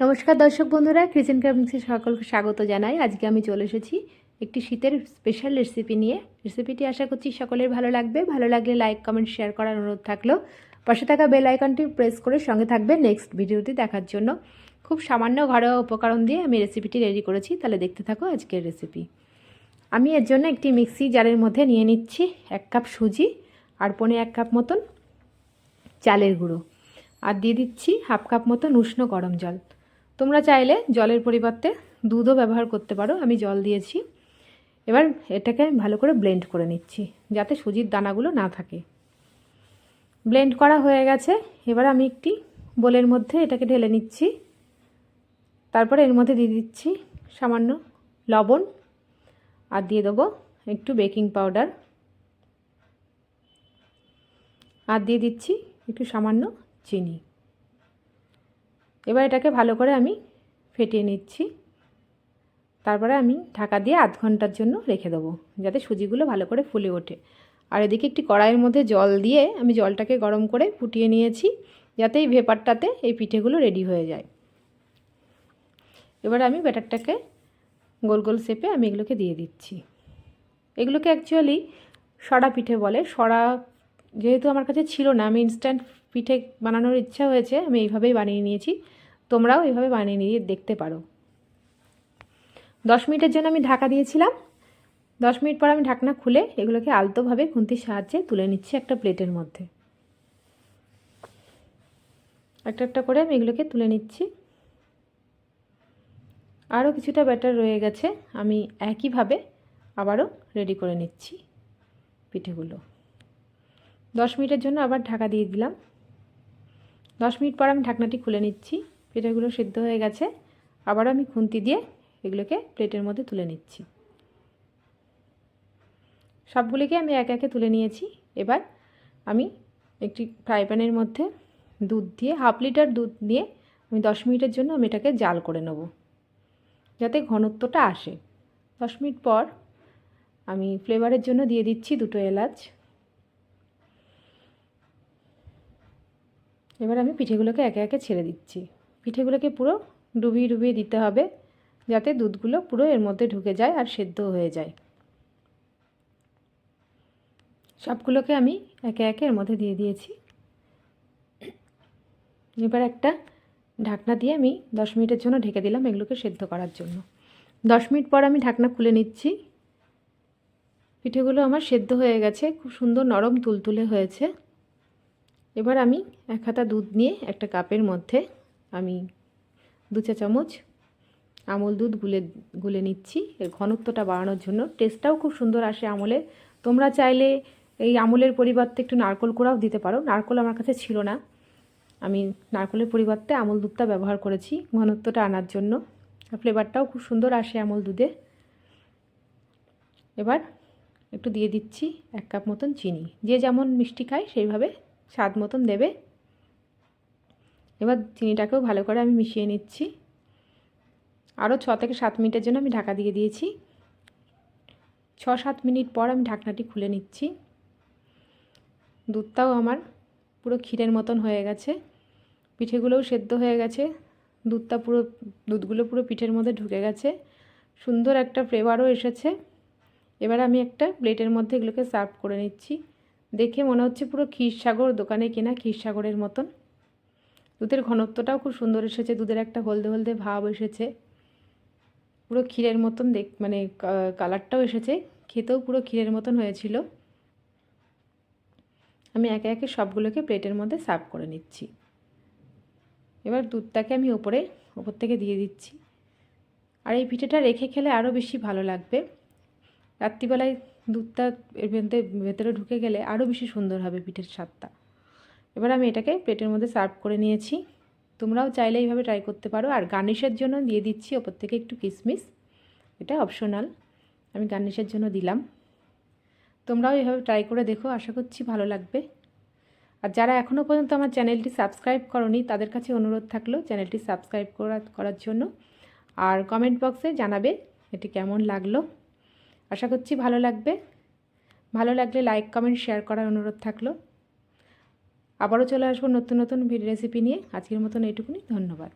নমস্কার দর্শক বন্ধুরা কিচেন ক্রাফটিংসে সকলকে স্বাগত জানাই। আজকে আমি চলে এসেছি একটি শীতের স্পেশাল রেসিপি নিয়ে। রেসিপিটি আশা করছি সকলের ভালো লাগবে। ভালো লাগলে লাইক কমেন্ট শেয়ার করার অনুরোধ থাকল। পাশে থাকা বেল আইকনটি প্রেস করে সঙ্গে থাকবে নেক্সট ভিডিওটি দেখার জন্য। খুব সামান্য ঘরোয়া উপকরণ দিয়ে আমি রেসিপিটি রেডি করেছি। তাহলে দেখতে থাকো আজকের রেসিপি আমি এর জন্য একটি মিক্সি জারের মধ্যে নিয়ে নিচ্ছি এক কাপ সুজি আর পনে এক কাপ মতন চালের গুঁড়ো। আর দিয়ে দিচ্ছি হাফ কাপ মতন উষ্ণ গরম জল। তোমরা চাইলে জলের পরিবর্তে দুধও ব্যবহার করতে পারো, আমি জল দিয়েছি। এবার এটাকে ভালো করে ব্লেন্ড করে নিচ্ছি, যাতে সুজির দানাগুলো না থাকে। ব্লেন্ড করা হয়ে গেছে, এবার আমি একটি বোলের মধ্যে এটাকে ঢেলে নিচ্ছি। তারপরে এর মধ্যে দিয়ে দিচ্ছি সামান্য লবণ, আর দিয়ে দেবো একটু বেকিং পাউডার আর দিয়ে দিচ্ছি একটু সামান্য চিনি। এবার এটাকে ভালো করে আমি ফেটিয়ে নিচ্ছি। তারপরে আমি ঢাকা দিয়ে আধ ঘণ্টার জন্য রেখে দেবো, যাতে সুজিগুলো ভালো করে ফুলে ওঠে। আর এদিকে একটি কড়াইয়ের মধ্যে জল দিয়ে আমি জলটাকে গরম করে ফুটিয়ে নিয়েছি, যাতে এই ভেপারটাতে এই পিঠেগুলো রেডি হয়ে যায়। এবার আমি ব্যাটারটাকে গোল গোল শেপে আমি এগুলোকে দিয়ে দিচ্ছি। এগুলোকে অ্যাকচুয়ালি সরা পিঠে বলে সরা যেহেতু আমার কাছে ছিল না, আমি ইনস্ট্যান্ট পিঠে বানানোর ইচ্ছা হয়েছে, আমি এইভাবেই বানিয়ে নিয়েছি। তোমরাও এভাবে বানিয়ে নিয়ে দেখতে পারো। দশ মিনিটের জন্য আমি ঢাকা দিয়েছিলাম। দশ মিনিট পর আমি ঢাকনা খুলে এগুলোকে আলতোভাবে খুন্তির সাহায্যে তুলে নিচ্ছি একটা প্লেটের মধ্যে। একটা একটা করে আমি এগুলোকে তুলে নিচ্ছি। আরও কিছুটা ব্যাটার রয়ে গেছে, আমি একইভাবে আবারও রেডি করে নিচ্ছি পিঠেগুলো। দশ মিনিটের জন্য আবার ঢাকা দিয়ে দিলাম। দশ মিনিট পর আমি ঢাকনাটি খুলে নিচ্ছি। পিঠেগুলো সিদ্ধ হয়ে গেছে। আবারও আমি খুন্তি দিয়ে এগুলোকে প্লেটের মধ্যে তুলে নিচ্ছি। সবগুলিকে আমি একে একে তুলে নিয়েছি। এবার আমি একটি ফ্রাই প্যানের মধ্যে দুধ দিয়ে, হাফ লিটার দুধ দিয়ে আমি দশ মিনিটের জন্য আমি এটাকে জাল করে নেব। যাতে ঘনত্বটা আসে। দশ মিনিট পর আমি ফ্লেভারের জন্য দিয়ে দিচ্ছি দুটো এলাচ। এবার আমি পিঠেগুলোকে একে একে ছেড়ে দিচ্ছি। পিঠেগুলোকে পুরো ডুবিয়ে ডুবিয়ে দিতে হবে যাতে দুধগুলো পুরো এর মধ্যে ঢুকে যায় আর সেদ্ধ হয়ে যায়। সবগুলোকে আমি একে একে এর মধ্যে দিয়ে দিয়েছি। এবার একটা ঢাকনা দিয়ে আমি দশ মিনিটের জন্য ঢেকে দিলাম এগুলোকে সেদ্ধ করার জন্য। দশ মিনিট পর আমি ঢাকনা খুলে নিচ্ছি। পিঠেগুলো আমার সেদ্ধ হয়ে গেছে, খুব সুন্দর নরম তুলতুলে হয়েছে। এবার আমি এক হাতা দুধ নিয়ে একটা কাপের মধ্যে আমি দু চা চামচ আমল দুধ গুলে গুলে নিচ্ছি। এর ঘনত্বটা বাড়ানোর জন্য। টেস্টটাও খুব সুন্দর আসে আমলে। তোমরা চাইলে এই আমলের পরিবর্তে একটু নারকোল কোড়াও দিতে পারো। নারকোল আমার কাছে ছিল না। আমি নারকোলের পরিবর্তে আমল দুধটা ব্যবহার করেছি ঘনত্বটা আনার জন্য। ফ্লেভারটাও খুব সুন্দর আসে আমল দুধে। এবার একটু দিয়ে দিচ্ছি এক কাপ মতন চিনি। যে যেমন মিষ্টি খায় সেইভাবে স্বাদ মতন দেবে। এবার চিনিটাকেও ভালো করে আমি মিশিয়ে নিচ্ছি। আরও ছ থেকে সাত মিনিটের জন্য আমি ঢাকা দিয়ে দিয়েছি। ছ সাত মিনিট পর আমি ঢাকনাটি খুলে নিচ্ছি। দুধটাও আমার পুরো ক্ষীরের মতন হয়ে গেছে। পিঠেগুলোও সেদ্ধ হয়ে গেছে। দুধটা পুরো, দুধগুলো পুরো পিঠের মধ্যে ঢুকে গেছে। সুন্দর একটা ফ্লেভারও এসেছে। এবার আমি একটা প্লেটের মধ্যে এগুলোকে সার্ভ করে নিচ্ছি। দেখে মনে হচ্ছে পুরো ক্ষীরসাগর দোকানে কেনা ক্ষীরসাগরের মতন। দুধের ঘনত্বটাও খুব সুন্দর এসেছে, দুধের একটা হলদে হলদে ভাব এসেছে। পুরো ক্ষীরের মতন দেখ মানে কালারটাও এসেছে, খেতেও পুরো ক্ষীরের মতন হয়েছিল। আমি একে একে সবগুলোকে প্লেটের মধ্যে সার্ভ করে নিচ্ছি। এবার দুধটাকে আমি ওপরে, ওপর থেকে দিয়ে দিচ্ছি। আর এই পিঠেটা রেখে খেলে আরও বেশি ভালো লাগবে। রাত্রিবেলায় দুধটা এর ভেতরে ভেতরে ঢুকে গেলে আরও বেশি সুন্দর হবে পিঠের স্বাদটা। এবার আমি এটাকে প্লেটের মধ্যে সার্ভ করে নিয়েছি। তোমরাও চাইলে এইভাবে ট্রাই করতে পারো। আর গার্নিশের জন্য দিয়ে দিচ্ছি ওপর থেকে একটু কিশমিশ এটা অপশনাল আমি গার্নিশের জন্য দিলাম। তোমরাও এভাবে ট্রাই করে দেখো, আশা করছি ভালো লাগবে। আর যারা এখনও পর্যন্ত আমার চ্যানেলটি সাবস্ক্রাইব করনি, তাদের কাছে অনুরোধ থাকল চ্যানেলটি সাবস্ক্রাইব করা, করার জন্য। আর কমেন্ট বক্সে জানাবে এটি কেমন লাগল। আশা করছি ভালো লাগবে। ভালো লাগলে লাইক কমেন্ট শেয়ার করার অনুরোধ থাকল। আবারও চলে আসব নতুন নতুন রেসিপি নিয়ে। আজকের মতন এইটুকুনি। ধন্যবাদ।